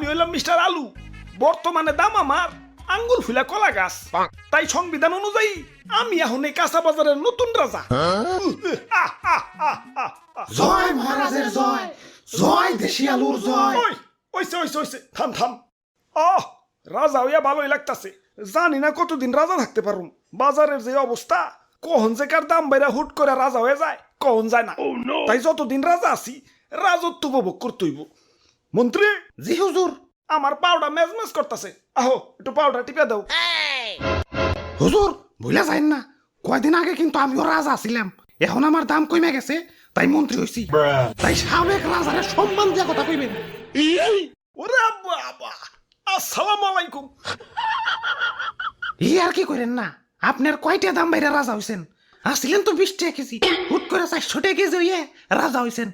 হইলাম মিস্টার আলু। বর্তমানে দাম আমার আঙ্গুল ফুলা কলা গাছ। তাই সংবিধান অনুযায়ী আমি এখন এই কাঁচা বাজারের নতুন রাজা। আহ। জয় মহারাজের জয়। জয় দেশি আলুর জয়। ওই ওইসে ওইসে ওইসে থাম থাম। আহ রাজা হইয়া ভালোই লাগতাছে। জানি না কতদিন রাজা থাকতে পারুম। বাজারের যে অবস্থা কখন যে কার দাম বাইরা হুট করে রাজা হয়ে যায় কখন যায় না। তাই যতদিন রাজা আছি রাজত্ব উপভোগ করতে হইব। মন্ত্রী? জি হুজুর। আমার পাউডার মেজমেজ করতেছে। আহো একটু পাউডার টিপে দাও। হুজুর ভুলে যাইন না। কয়দিন আগে কিন্তু আমিও রাজা ছিলাম এখন আমার দাম কমে গেছে তাই মন্ত্রী হইছি। তাই সাবেক রাজারে সম্মান দিয়া কথা কইবেন। ওরে বাবা আসসালামু আলাইকুম। ই আর কি করেন না? আপনার কয়টা দাম বাইরে রাজা হইছেন? আসছিলেন তো বিশ টাকা কেজি। হুট করে চারশো টাকা কেজি হইয়ে রাজা হইছেন।